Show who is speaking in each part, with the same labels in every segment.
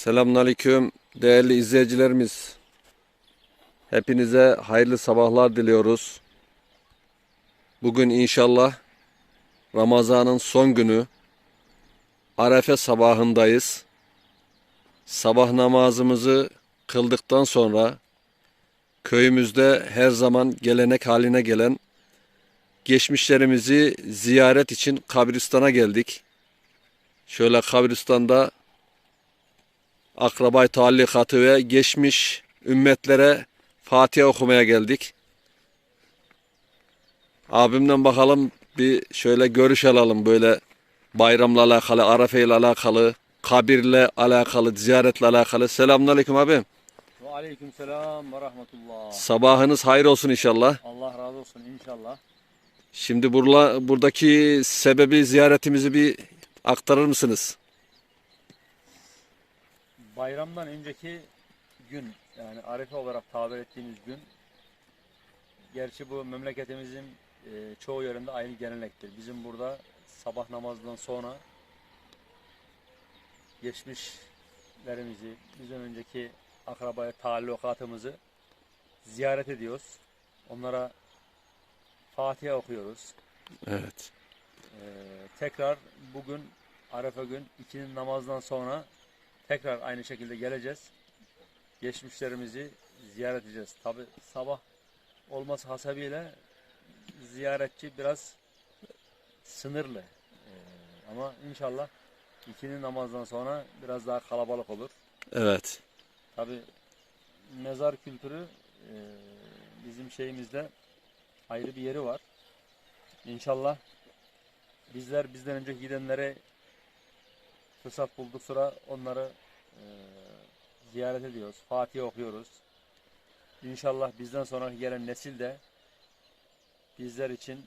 Speaker 1: Selamünaleyküm değerli izleyicilerimiz. Hepinize hayırlı sabahlar diliyoruz. Bugün inşallah Ramazan'ın son günü Arefe sabahındayız. Sabah namazımızı kıldıktan sonra köyümüzde her zaman gelenek haline gelen geçmişlerimizi ziyaret için kabristana geldik. Şöyle kabristanda akrabay tallikatı ve geçmiş ümmetlere Fatiha okumaya geldik. Abimden bakalım bir şöyle görüş alalım böyle bayramla alakalı, Arafe ile alakalı, kabirle alakalı, ziyaretle alakalı. Selamünaleyküm abim.
Speaker 2: Aleyküm selam ve rahmetullah.
Speaker 1: Sabahınız hayır olsun inşallah.
Speaker 2: Allah razı olsun inşallah.
Speaker 1: Şimdi burla, buradaki sebebi ziyaretimizi bir aktarır mısınız?
Speaker 2: Bayramdan önceki gün yani Arefe olarak tabir ettiğimiz gün gerçi bu memleketimizin e, çoğu yerinde aynı gelenektir. Bizim burada sabah namazından sonra geçmişlerimizi, bizden önceki akrabaya taallukatımızı ziyaret ediyoruz. Onlara Fatiha okuyoruz.
Speaker 1: Evet.
Speaker 2: Ee, tekrar bugün Arefe gün ikinin namazdan sonra tekrar aynı şekilde geleceğiz. Geçmişlerimizi ziyaret edeceğiz. Tabi sabah olması hasebiyle ziyaretçi biraz sınırlı. Ee, ama inşallah ikinin namazdan sonra biraz daha kalabalık olur.
Speaker 1: Evet.
Speaker 2: Tabi mezar kültürü e, bizim şeyimizde ayrı bir yeri var. İnşallah bizler bizden önce gidenlere fırsat bulduk sıra onları e, ziyaret ediyoruz. Fatiha okuyoruz. İnşallah bizden sonraki gelen nesil de bizler için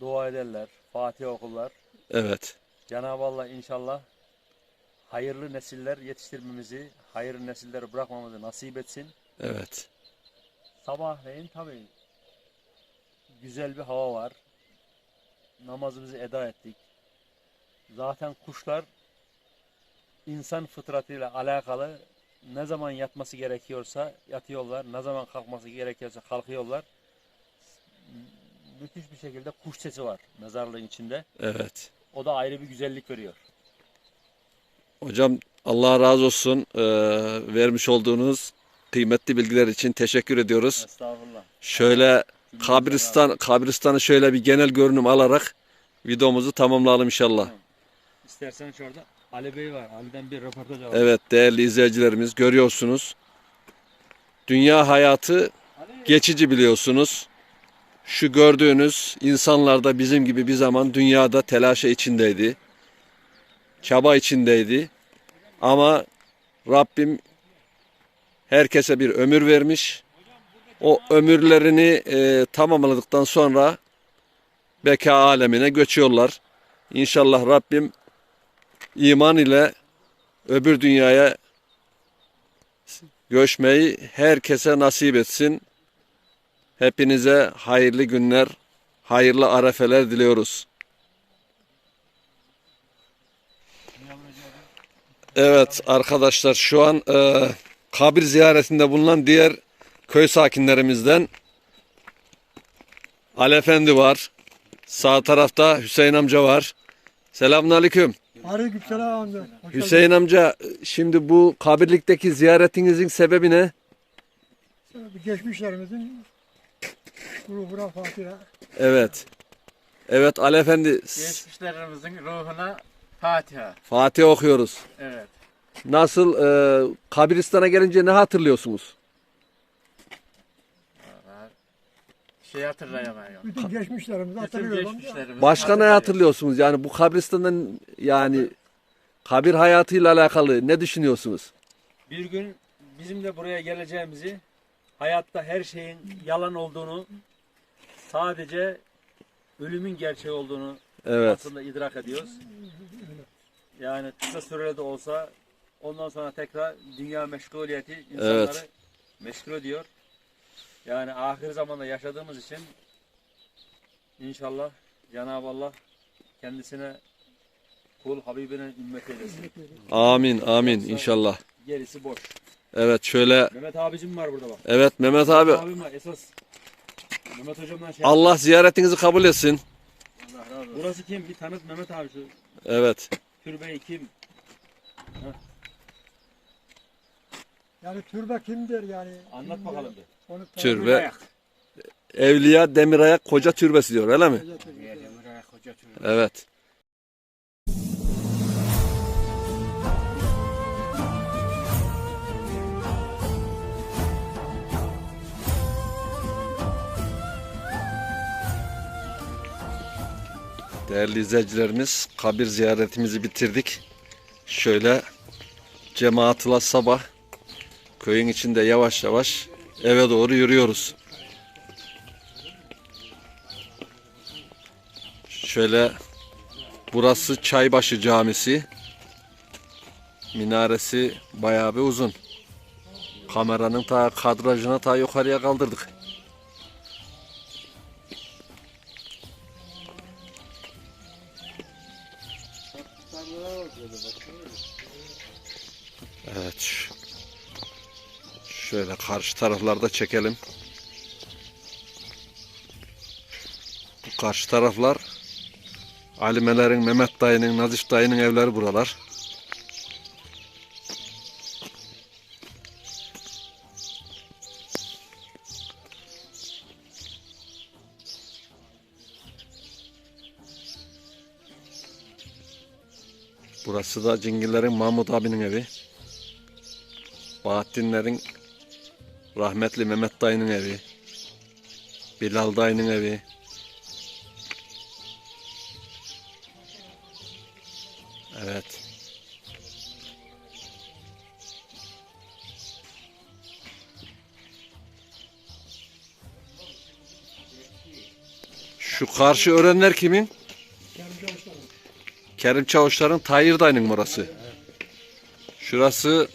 Speaker 2: dua ederler. Fatiha okurlar.
Speaker 1: Evet.
Speaker 2: Cenab-ı Allah inşallah hayırlı nesiller yetiştirmemizi, hayırlı nesiller bırakmamızı nasip etsin.
Speaker 1: Evet.
Speaker 2: Sabahleyin tabii güzel bir hava var. Namazımızı eda ettik. Zaten kuşlar insan fıtratıyla alakalı ne zaman yatması gerekiyorsa yatıyorlar, ne zaman kalkması gerekiyorsa kalkıyorlar. Müthiş bir şekilde kuş sesi var mezarlığın içinde.
Speaker 1: Evet.
Speaker 2: O da ayrı bir güzellik veriyor.
Speaker 1: Hocam Allah razı olsun Ee, vermiş olduğunuz kıymetli bilgiler için teşekkür ediyoruz.
Speaker 2: Estağfurullah.
Speaker 1: Şöyle kabristan kabristanı şöyle bir genel görünüm alarak videomuzu tamamlayalım inşallah.
Speaker 2: İstersen şurada Ali Bey var. Ali'den bir röportaj alalım.
Speaker 1: Evet değerli izleyicilerimiz görüyorsunuz. Dünya hayatı geçici biliyorsunuz. Şu gördüğünüz insanlar da bizim gibi bir zaman dünyada telaşa içindeydi. Çaba içindeydi. Ama Rabbim herkese bir ömür vermiş. O ömürlerini e, tamamladıktan sonra beka alemine göçüyorlar. İnşallah Rabbim iman ile öbür dünyaya göçmeyi herkese nasip etsin. Hepinize hayırlı günler, hayırlı arefeler diliyoruz. Evet arkadaşlar şu an e, kabir ziyaretinde bulunan diğer köy sakinlerimizden Ali Efendi var. Sağ tarafta Hüseyin amca var. Selamünaleyküm.
Speaker 3: Aleykümselam amca. Hoş geldin.
Speaker 1: Hüseyin amca şimdi bu kabirlikteki ziyaretinizin sebebi ne?
Speaker 3: Geçmişlerimizin ruhuna Fatiha.
Speaker 1: Evet. Evet Ali Efendi
Speaker 4: Geçmişlerimizin ruhuna Fatiha.
Speaker 1: Fatih okuyoruz.
Speaker 4: Evet.
Speaker 1: Nasıl e, kabristana gelince ne hatırlıyorsunuz?
Speaker 4: Şey hatırlayamıyorum.
Speaker 3: Bütün geçmişlerimizi hatırlıyorum
Speaker 4: geçmişlerimizi
Speaker 1: Başka ne
Speaker 4: hatırlayamıyorum.
Speaker 1: hatırlıyorsunuz? Yani bu kabristanın yani kabir hayatıyla alakalı ne düşünüyorsunuz?
Speaker 2: Bir gün bizim de buraya geleceğimizi, hayatta her şeyin yalan olduğunu, sadece ölümün gerçeği olduğunu
Speaker 1: Evet.
Speaker 2: aslında idrak ediyoruz. Yani kısa sürede de olsa ondan sonra tekrar dünya meşguliyeti insanları
Speaker 1: Evet.
Speaker 2: meşgul ediyor. Yani ahir zamanda yaşadığımız için inşallah Cenab-ı Allah kendisine kul Habibine ümmet eylesin.
Speaker 1: Amin amin inşallah.
Speaker 2: Gerisi boş.
Speaker 1: Evet şöyle
Speaker 2: Mehmet abicim var burada bak.
Speaker 1: evet Mehmet abi
Speaker 2: Abim var esas. Mehmet hocamdan şey.
Speaker 1: Allah ziyaretinizi kabul etsin.
Speaker 4: Allah razı olsun.
Speaker 2: Burası kim? Bir tanıt Mehmet abi şu
Speaker 1: Evet.
Speaker 2: türbeyi kim?
Speaker 3: Yani türbe kimdir yani?
Speaker 2: Anlat
Speaker 3: Kimdir?
Speaker 2: bakalım bir.
Speaker 3: Onu
Speaker 1: Türbe. Evliya Demirayak Koca Türbesi diyor öyle mi?
Speaker 4: Diğer demir ayak hoca türbe.
Speaker 1: Evet. Değerli izleyicilerimiz, kabir ziyaretimizi bitirdik. Şöyle cemaatla sabah köyün içinde yavaş yavaş eve doğru yürüyoruz. Şöyle burası Çaybaşı Camisi. Minaresi bayağı bir uzun. Kameranın ta kadrajına ta yukarıya kaldırdık. Şöyle karşı taraflarda çekelim. Bu karşı taraflar Alimelerin, Mehmet dayının, Nazif dayının evleri buralar. Burası da Cingillerin Mahmut abinin evi. Bahattinlerin rahmetli Mehmet dayının evi. Bilal dayının evi. Evet. Şu karşı öğrenler kimin? Kerim Çavuşlar'ın Tayyir dayının orası. Şurası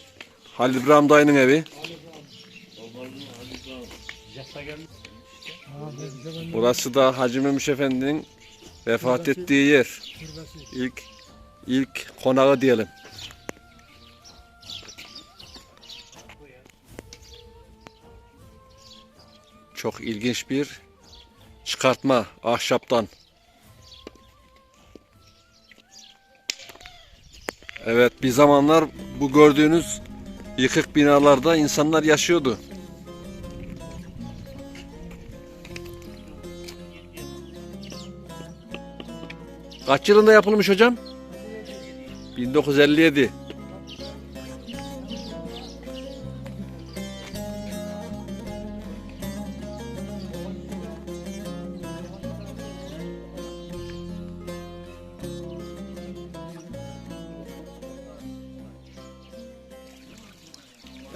Speaker 1: Halil İbrahim dayının evi.
Speaker 3: Ha, ne güzel
Speaker 1: Burası da Hacı Memiş Efendi'nin vefat ettiği yer.
Speaker 3: türbesi.
Speaker 1: İlk ilk konağı diyelim. Çok ilginç bir çıkartma ahşaptan. Evet bir zamanlar bu gördüğünüz yıkık binalarda insanlar yaşıyordu. Kaç yılında yapılmış hocam? 1957.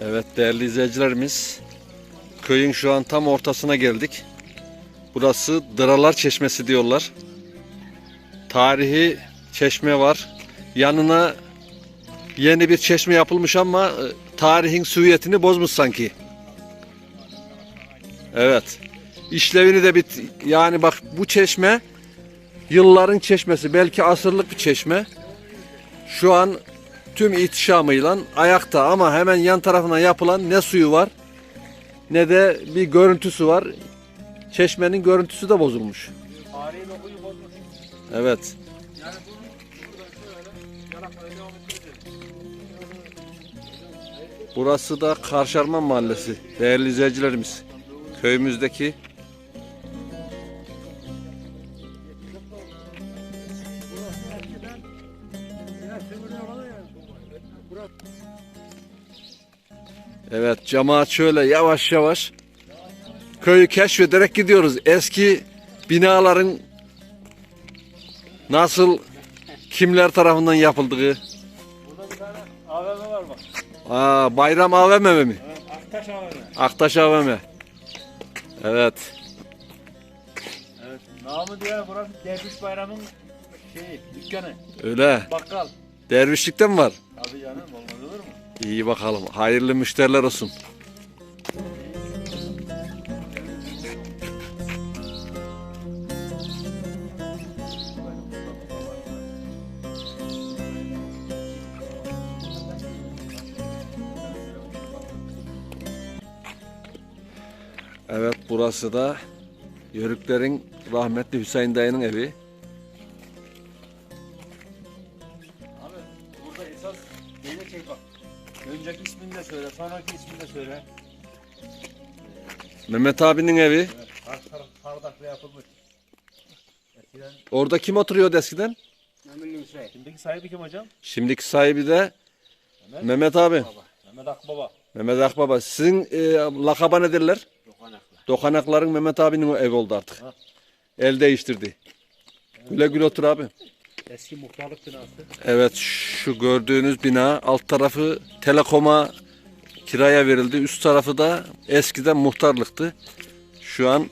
Speaker 1: Evet değerli izleyicilerimiz köyün şu an tam ortasına geldik. Burası Dıralar Çeşmesi diyorlar tarihi çeşme var. Yanına yeni bir çeşme yapılmış ama e, tarihin süviyetini bozmuş sanki. Evet. İşlevini de bit yani bak bu çeşme yılların çeşmesi belki asırlık bir çeşme. Şu an tüm ihtişamıyla ayakta ama hemen yan tarafına yapılan ne suyu var ne de bir görüntüsü var. Çeşmenin görüntüsü de bozulmuş. Evet.
Speaker 2: Yani bunu şuradan şöyle.
Speaker 1: Burası da Karşarman Mahallesi. Değerli izleyicilerimiz. Köyümüzdeki evet cemaat şöyle yavaş yavaş köyü keşfederek gidiyoruz. Eski binaların nasıl kimler tarafından yapıldığı.
Speaker 2: Burada bir tane AVM var bak.
Speaker 1: Aa, Bayram AVM mi?
Speaker 2: Aktaş AVM.
Speaker 1: Aktaş AVM. Evet.
Speaker 2: Evet. Namı diğer burası Derviş Bayram'ın şeyi, dükkanı,
Speaker 1: Öyle.
Speaker 2: bakkal.
Speaker 1: Dervişlikte mi var?
Speaker 2: Tabii canım olmaz olur mu?
Speaker 1: İyi bakalım. Hayırlı müşteriler olsun. Burası da Yörüklerin rahmetli Hüseyin dayının evi.
Speaker 2: Abi burada esas neyle çek bak. Önceki ismini de söyle, sonraki ismini de söyle.
Speaker 1: Mehmet abinin evi.
Speaker 2: Evet, karşı taraf kardakla yapılmış. Eskiden
Speaker 1: Orada kim oturuyordu eskiden?
Speaker 4: Emin Hüseyin.
Speaker 2: şimdiki sahibi kim hocam?
Speaker 1: Şimdiki sahibi de
Speaker 2: Mehmet,
Speaker 1: Mehmet abi.
Speaker 2: Mehmet Akbaba.
Speaker 1: Mehmet Akbaba. Sizin e, lakaba ne derler?
Speaker 4: Dokanakla.
Speaker 1: Dokanakların Mehmet abinin evi oldu artık.
Speaker 2: Ha.
Speaker 1: El değiştirdi. Güle güle otur abi.
Speaker 2: Eski muhtarlık binası.
Speaker 1: Evet şu gördüğünüz bina alt tarafı Telekom'a kiraya verildi. Üst tarafı da eskiden muhtarlıktı. Şu an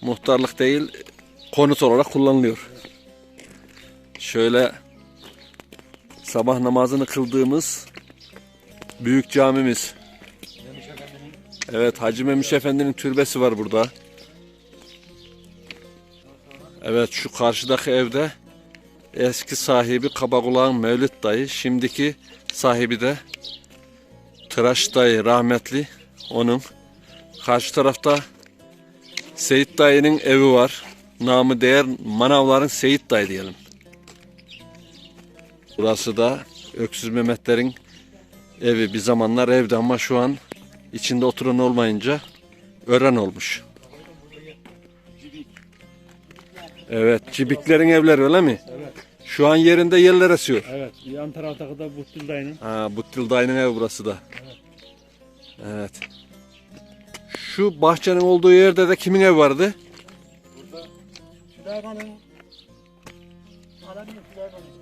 Speaker 1: muhtarlık değil konut olarak kullanılıyor. Şöyle sabah namazını kıldığımız büyük camimiz. Evet Hacı Memiş Efendi'nin türbesi var burada. Evet şu karşıdaki evde eski sahibi Kabakulağın Mevlüt dayı. Şimdiki sahibi de Tıraş dayı rahmetli onun. Karşı tarafta Seyit dayının evi var. Namı değer Manavların Seyit dayı diyelim. Burası da Öksüz Mehmetlerin evi. Bir zamanlar evdi ama şu an içinde oturan olmayınca ören olmuş. Evet, cibiklerin evleri öyle mi?
Speaker 2: Evet.
Speaker 1: Şu an yerinde yerler esiyor.
Speaker 2: Evet. Yan taraftaki da Buttul dayının.
Speaker 1: Ha, Buttil dayının evi burası da. Evet. Şu bahçenin olduğu yerde de kimin evi vardı?
Speaker 3: Burada Süleyman'ın.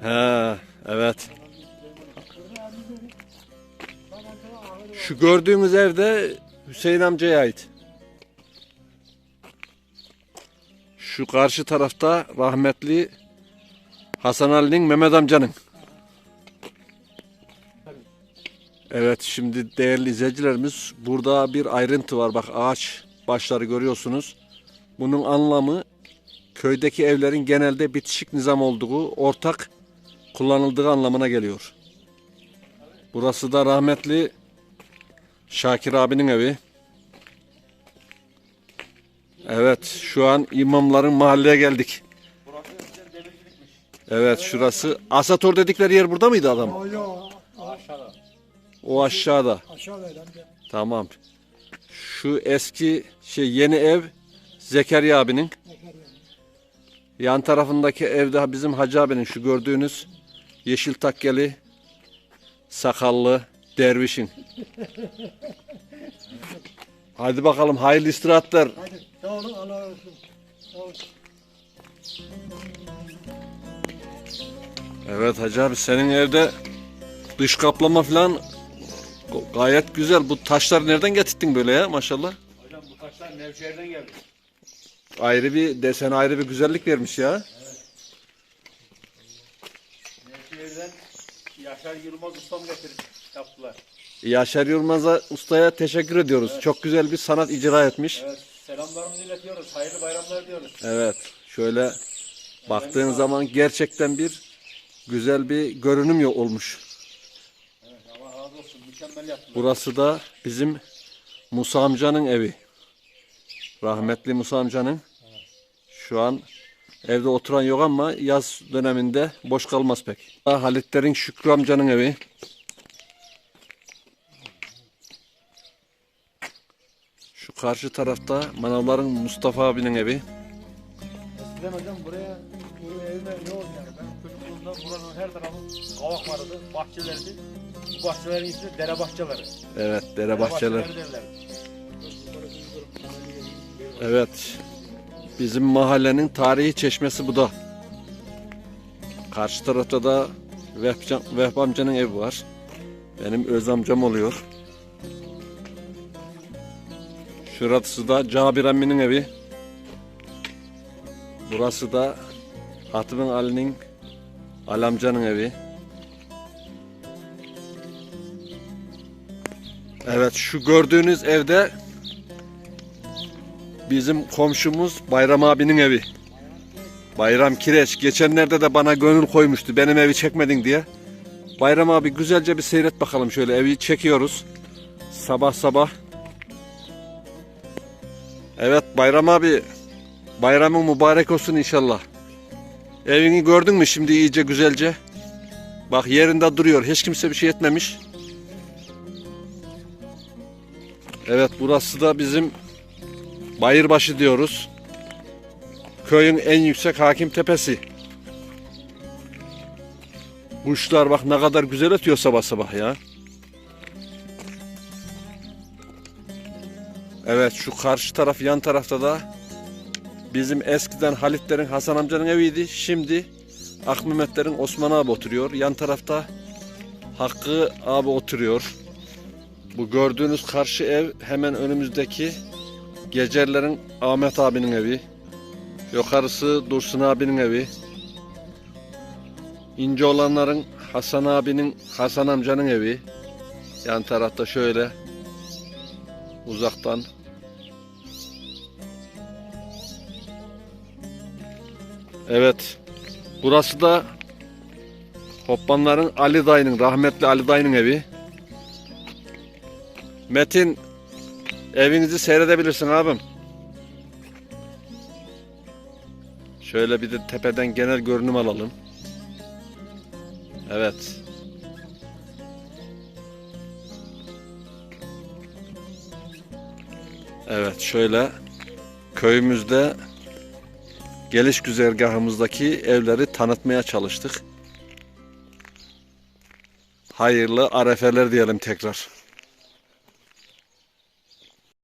Speaker 1: Ha, evet. Şu gördüğümüz evde Hüseyin amcaya ait. Şu karşı tarafta rahmetli Hasan Ali'nin Mehmet amcanın. Evet şimdi değerli izleyicilerimiz burada bir ayrıntı var. Bak ağaç başları görüyorsunuz. Bunun anlamı köydeki evlerin genelde bitişik nizam olduğu ortak kullanıldığı anlamına geliyor. Burası da rahmetli Şakir abinin evi. Evet, şu an imamların mahalleye geldik. Evet, şurası. Asator dedikleri yer burada mıydı adam?
Speaker 2: Aşağıda.
Speaker 1: O aşağıda.
Speaker 3: aşağıdaydı amca.
Speaker 1: Tamam. Şu eski şey yeni ev Zekeriya abinin. Yan tarafındaki evde bizim Hacı abinin şu gördüğünüz yeşil takkeli sakallı dervişin. Hadi bakalım hayırlı istirahatler.
Speaker 3: Hadi sağ olun Allah razı olsun. Sağ olun.
Speaker 1: Evet Hacı abi senin evde dış kaplama falan gayet güzel. Bu taşları nereden getirdin böyle ya maşallah?
Speaker 2: Hocam bu taşlar Nevşehir'den geldi.
Speaker 1: Ayrı bir desen ayrı bir güzellik vermiş ya.
Speaker 2: Nevşehir'den Yaşar Yılmaz ustam getirip yaptılar.
Speaker 1: Yaşar Yılmaz'a ustaya teşekkür ediyoruz. Çok güzel bir sanat icra etmiş.
Speaker 2: Evet. Selamlarımızı iletiyoruz. Hayırlı bayramlar diyoruz.
Speaker 1: Evet. Şöyle baktığın zaman gerçekten bir güzel bir görünüm yo- olmuş.
Speaker 2: Evet, Allah razı olsun. Mükemmel yaptılar.
Speaker 1: Burası da bizim Musa amcanın evi. Rahmetli Musa amcanın. Şu an evde oturan yok ama yaz döneminde boş kalmaz pek. Halitlerin Şükrü amcanın evi. Şu karşı tarafta Manavların Mustafa abinin evi.
Speaker 2: Eskiden hocam buraya, buraya evime yoğun yani. Ben çocukluğumda buranın her tarafı kavak vardı, bahçelerdi. Bu bahçelerin ismi dere bahçeleri.
Speaker 1: Evet, dere bahçeler.
Speaker 2: bahçeleri.
Speaker 1: Evet. Bizim mahallenin tarihi çeşmesi bu da. Karşı tarafta da Vehbi amcanın evi var. Benim öz amcam oluyor. Şurası da Cabir emminin evi. Burası da Hatibin Ali'nin Ali amcanın evi. Evet şu gördüğünüz evde Bizim komşumuz Bayram abinin evi. Bayram Kireç. Geçenlerde de bana gönül koymuştu. Benim evi çekmedin diye. Bayram abi güzelce bir seyret bakalım şöyle. Evi çekiyoruz. Sabah sabah. Evet Bayram abi. Bayramın mübarek olsun inşallah. Evini gördün mü şimdi iyice güzelce? Bak yerinde duruyor. Hiç kimse bir şey etmemiş. Evet burası da bizim Bayırbaşı diyoruz. Köyün en yüksek hakim tepesi. Kuşlar bak ne kadar güzel ötüyor sabah sabah ya. Evet şu karşı taraf yan tarafta da bizim eskiden Halitlerin Hasan amcanın eviydi. Şimdi Akmehmetlerin Osman abi oturuyor. Yan tarafta Hakkı abi oturuyor. Bu gördüğünüz karşı ev hemen önümüzdeki Gecerlerin Ahmet abinin evi. Yukarısı Dursun abinin evi. İnce olanların Hasan abinin, Hasan amcanın evi. Yan tarafta şöyle uzaktan. Evet. Burası da Hoppanların Ali dayının, rahmetli Ali dayının evi. Metin evinizi seyredebilirsin abim. Şöyle bir de tepeden genel görünüm alalım. Evet. Evet şöyle köyümüzde geliş güzergahımızdaki evleri tanıtmaya çalıştık. Hayırlı arefeler diyelim tekrar.